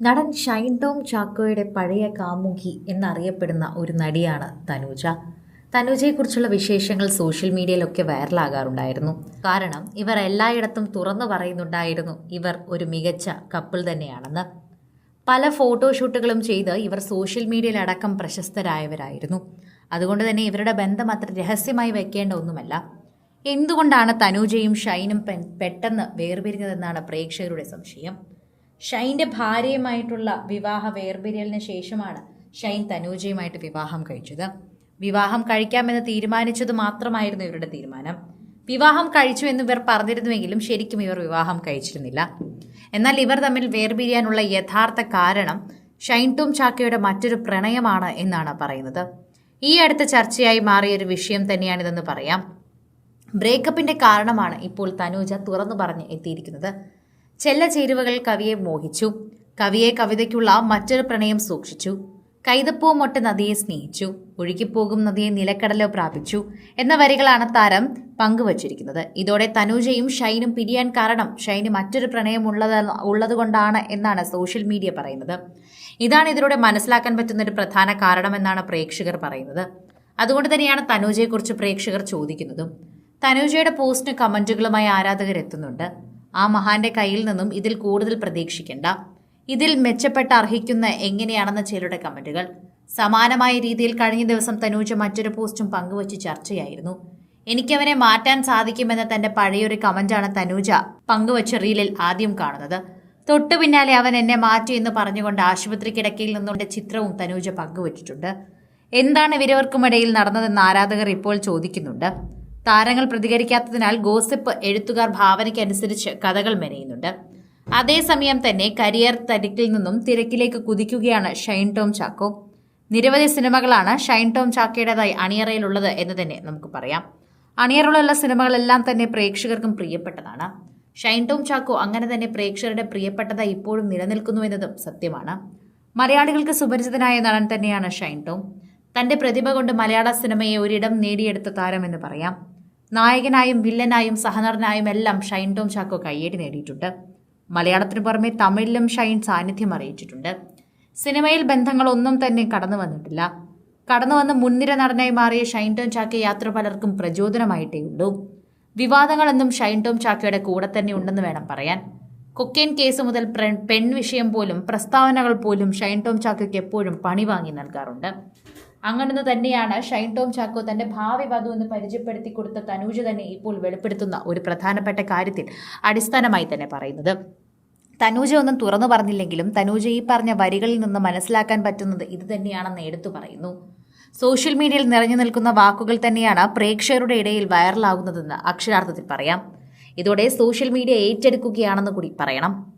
നടൻ ഷൈൻ ടോം ചാക്കോയുടെ പഴയ കാമുകി എന്നറിയപ്പെടുന്ന ഒരു നടിയാണ് തനൂജ. തനൂജയെക്കുറിച്ചുള്ള വിശേഷങ്ങൾ സോഷ്യൽ മീഡിയയിലൊക്കെ വൈറലാകാറുണ്ടായിരുന്നു. കാരണം ഇവർ എല്ലായിടത്തും തുറന്നു പറയുന്നുണ്ടായിരുന്നു ഇവർ ഒരു മികച്ച കപ്പിൾ തന്നെയാണെന്ന്. പല ഫോട്ടോഷൂട്ടുകളും ചെയ്ത് ഇവർ സോഷ്യൽ മീഡിയയിലടക്കം പ്രശസ്തരായവരായിരുന്നു. അതുകൊണ്ട് തന്നെ ഇവരുടെ ബന്ധം അത്ര രഹസ്യമായി വെക്കേണ്ട ഒന്നുമല്ല. എന്തുകൊണ്ടാണ് തനൂജയും ഷൈനും പെട്ടെന്ന് വേർപിരിഞ്ഞതെന്നാണ് പ്രേക്ഷകരുടെ സംശയം. ഷൈന്റെ ഭാര്യയുമായിട്ടുള്ള വിവാഹ വേർപിരിയലിന് ശേഷമാണ് ഷൈൻ തനൂജയുമായിട്ട് വിവാഹം കഴിച്ചത്. വിവാഹം കഴിക്കാമെന്ന് തീരുമാനിച്ചത് മാത്രമായിരുന്നു ഇവരുടെ തീരുമാനം. വിവാഹം കഴിച്ചു എന്ന് ഇവർ പറഞ്ഞിരുന്നുവെങ്കിലും ശരിക്കും ഇവർ വിവാഹം കഴിച്ചിരുന്നില്ല. എന്നാൽ ഇവർ തമ്മിൽ വേർപിരിയാനുള്ള യഥാർത്ഥ കാരണം ഷൈൻ ടോം ചാക്കയുടെ മറ്റൊരു പ്രണയമാണ് എന്നാണ് പറയുന്നത്. ഈ അടുത്ത ചർച്ചയായി മാറിയ ഒരു വിഷയം തന്നെയാണിതെന്ന് പറയാം. ബ്രേക്കപ്പിന്റെ കാരണമാണ് ഇപ്പോൾ തനൂജ തുറന്നു പറഞ്ഞ് എത്തിയിരിക്കുന്നത്. ചെല്ല ചേരുവകൾ കവിയെ മോഹിച്ചു. കവിയെ കവിതയ്ക്കുള്ള മറ്റൊരു പ്രണയം സൂക്ഷിച്ചു. കൈതപ്പൂ മൊട്ട് നദിയെ സ്നേഹിച്ചു. ഒഴുകിപ്പോകും നദിയെ നിലക്കടല പ്രാപിച്ചു. എന്ന വരികളാണ് താരം പങ്കുവച്ചിരിക്കുന്നത്. ഇതോടെ തനൂജയും ഷൈനും പിരിയാൻ കാരണം ഷൈന് മറ്റൊരു പ്രണയം ഉള്ളത് ഉള്ളതുകൊണ്ടാണ് എന്നാണ് സോഷ്യൽ മീഡിയ പറയുന്നത്. ഇതാണ് ഇതിലൂടെ മനസ്സിലാക്കാൻ പറ്റുന്ന ഒരു പ്രധാന കാരണമെന്നാണ് പ്രേക്ഷകർ പറയുന്നത്. അതുകൊണ്ട് തന്നെയാണ് തനൂജയെക്കുറിച്ച് പ്രേക്ഷകർ ചോദിക്കുന്നതും. തനൂജയുടെ പോസ്റ്റിന് കമന്റുകളുമായി ആരാധകർ എത്തുന്നുണ്ട്. ആ മഹാന്റെ കയ്യിൽ നിന്നും ഇതിൽ കൂടുതൽ പ്രതീക്ഷിക്കേണ്ട. ഇതിൽ മെച്ചപ്പെട്ട അർഹിക്കുന്ന എങ്ങനെയാണെന്ന ചിലരുടെ കമന്റുകൾ. സമാനമായ രീതിയിൽ കഴിഞ്ഞ ദിവസം തനൂജ മറ്റൊരു പോസ്റ്റും പങ്കുവച്ച് ചർച്ചയായിരുന്നു. എനിക്കവനെ മാറ്റാൻ സാധിക്കുമെന്ന തന്റെ പഴയൊരു കമന്റാണ് തനൂജ പങ്കുവച്ച റീലിൽ ആദ്യം കാണുന്നത്. തൊട്ടു പിന്നാലെ അവൻ എന്നെ മാറ്റി എന്ന് പറഞ്ഞുകൊണ്ട് ആശുപത്രി കിടക്കയിൽ നിന്നുകൊണ്ട് ചിത്രവും തനൂജ പങ്കുവച്ചിട്ടുണ്ട്. എന്താണ് ഇവരവർക്കുമിടയിൽ നടന്നതെന്ന് ആരാധകർ ഇപ്പോൾ ചോദിക്കുന്നുണ്ട്. താരങ്ങൾ പ്രതികരിക്കാത്തതിനാൽ ഗോസിപ്പ് എഴുത്തുകാർ ഭാവനയ്ക്കനുസരിച്ച് കഥകൾ മെനയുന്നുണ്ട്. അതേസമയം തന്നെ കരിയർ തരിക്കിൽ നിന്നും തിരക്കിലേക്ക് കുതിക്കുകയാണ് ഷൈൻ ടോം ചാക്കോ. നിരവധി സിനിമകളാണ് ഷൈൻ ടോം ചാക്കയുടേതായി അണിയറയിലുള്ളത് എന്ന് തന്നെ നമുക്ക് പറയാം. അണിയറയിലുള്ള സിനിമകളെല്ലാം തന്നെ പ്രേക്ഷകർക്കും പ്രിയപ്പെട്ടതാണ്. ഷൈൻ ടോം ചാക്കോ അങ്ങനെ തന്നെ പ്രേക്ഷകരുടെ പ്രിയപ്പെട്ടതായി ഇപ്പോഴും നിലനിൽക്കുന്നു എന്നതും സത്യമാണ്. മലയാളികൾക്ക് സുപരിചിതനായ നടൻ തന്നെയാണ് ഷൈൻ ടോം. തന്റെ പ്രതിഭ കൊണ്ട് മലയാള സിനിമയെ ഒരിടം നേടിയെടുത്ത താരമെന്ന് പറയാം. നായകനായും വില്ലനായും സഹനടനായും എല്ലാം ഷൈൻ ടോം ചാക്കോ കയ്യേടി നേടിയിട്ടുണ്ട്. മലയാളത്തിനു പുറമെ തമിഴിലും ഷൈൻ സാന്നിധ്യം അറിയിച്ചിട്ടുണ്ട്. സിനിമയിൽ ബന്ധങ്ങളൊന്നും തന്നെ കടന്നു വന്നിട്ടില്ല. കടന്നു വന്ന് മുൻനിര നടനായി മാറിയ ഷൈൻ ടോം ചാക്കോ യാത്ര പലർക്കും പ്രചോദനമായിട്ടേ ഉള്ളൂ. വിവാദങ്ങളെന്നും ഷൈൻ ടോം ചാക്കയുടെ കൂടെ തന്നെ ഉണ്ടെന്ന് വേണം പറയാൻ. കൊക്കേൻ കേസ് മുതൽ പെൺ വിഷയം പോലും പ്രസ്താവനകൾ പോലും ഷൈൻ ടോം ചാക്കോയ്ക്ക് എപ്പോഴും പണി വാങ്ങി നൽകാറുണ്ട്. അങ്ങനെ തന്നെയാണ് ഷൈൻ ടോം ചാക്കോ തന്റെ ഭാവി വധു എന്ന് പരിചയപ്പെടുത്തി കൊടുത്ത തനൂജ് തന്നെ ഇപ്പോൾ വെളിപ്പെടുത്തുന്ന ഒരു പ്രധാനപ്പെട്ട കാര്യത്തിൽ അടിസ്ഥാനമായി തന്നെ പറയുന്നത്. തനൂജ ഒന്നും തുറന്നു പറഞ്ഞില്ലെങ്കിലും തനൂജ ഈ പറഞ്ഞ വരികളിൽ നിന്ന് മനസ്സിലാക്കാൻ പറ്റുന്നത് ഇത് തന്നെയാണെന്ന് എടുത്തു പറയുന്നു. സോഷ്യൽ മീഡിയയിൽ നിറഞ്ഞു നിൽക്കുന്ന വാക്കുകൾ തന്നെയാണ് പ്രേക്ഷകരുടെ ഇടയിൽ വൈറലാകുന്നതെന്ന് അക്ഷരാർത്ഥത്തിൽ പറയാം. ഇതോടെ സോഷ്യൽ മീഡിയ ഏറ്റെടുക്കുകയാണെന്ന് കൂടി പറയണം.